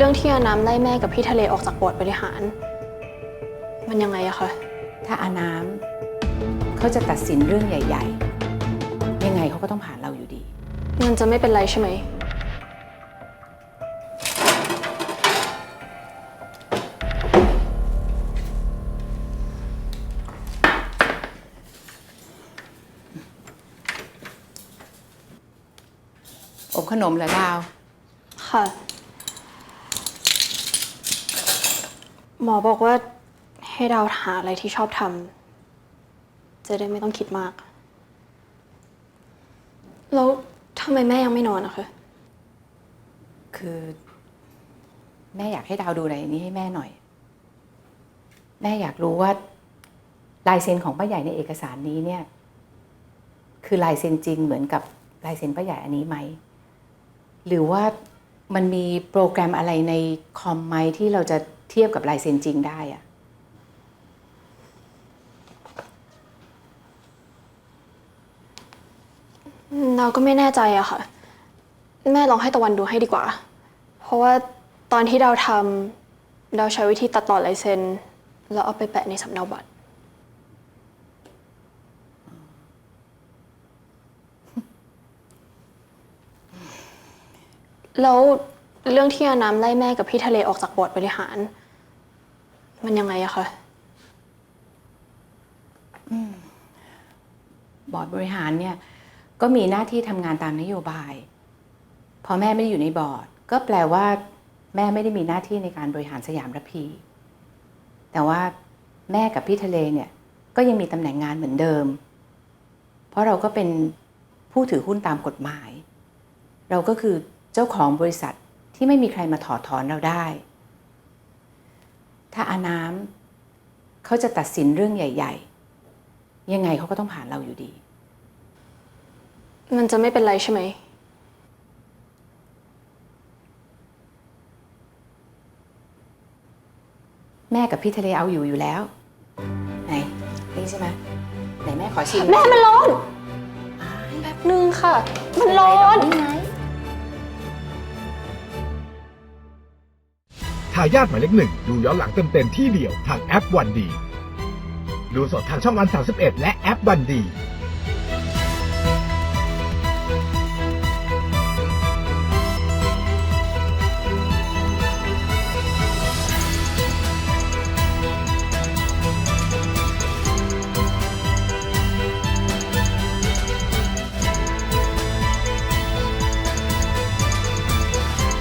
เรื่องที่อาน้ำไล่แม่กับพี่ทะเลออกจากบอร์ดบริหาร มันยังไงอะคะ ถ้าอาน้ำเขาจะตัดสินเรื่องใหญ่ ๆ ยังไงเขาก็ต้องผ่านเราอยู่ดี มันจะไม่เป็นไรใช่ไหม อบขนมเหรอดาว ค่ะ หมอบอกว่าให้ดาวหาอะไรที่ชอบทำจะได้ไม่ต้องคิดมาก แล้วทำไมแม่ยังไม่นอนอะคะ คือ แม่อยากให้ดาวดูอะไรนี้ให้แม่หน่อย แม่อยากรู้ว่า ลายเซ็นของป้าใหญ่ในเอกสารนี้เนี่ย คือลายเซ็นจริงเหมือนกับลายเซ็นป้าใหญ่อันนี้ไหม หรือว่า มันมีโปรแกรมอะไรในคอมไหมที่เราจะเทียบกับลายเซ็นจริงได้อะเราก็ไม่แน่ใจอะค่ะ แม่ลองให้ตะวันดูให้ดีกว่า เพราะว่าตอนที่เราทำเราใช้วิธีตัดต่อลายเซ็นแล้วเอาไปแปะในสำเนาบัตร แล้วเรื่องที่อาน้ำไล่แม่กับพี่ทะเลออกจากบอร์ดบริหาร มันยังไงอะคะบอร์ดบริหารเนี่ย ก็มีหน้าที่ทำงานตามนโยบาย พอแม่ไม่ได้อยู่ในบอร์ด ก็แปลว่า แม่ไม่ได้มีหน้าที่ในการบริหารสยามระพี แต่ว่าแม่กับพี่ทะเลเนี่ย ก็ยังมีตำแหน่งงานเหมือนเดิม เพราะเราก็เป็นผู้ถือหุ้นตามกฎหมาย เราก็คือ จ้าของบริษัทที่ไม่มีใครมาถอดถอนเราได้ ถ้าอาน้ำเขาจะตัดสินเรื่องใหญ่ ๆ ยังไงเขาก็ต้องผ่านเราอยู่ดี มันจะไม่เป็นไรใช่ไหม แม่กับพี่ทะเลเอาอยู่อยู่แล้ว ไหนนี่ใช่ไหมไหนแม่ขอชิมแม่มันร้อนแป๊บนึงค่ะ มันร้อนนี่ไงายาทหมายเลขหนึ่งดูย้อนหลังเต็มๆที่เดียวทางแอปวันดี ดูสดทางช่องวัน 31 และแอปวันดี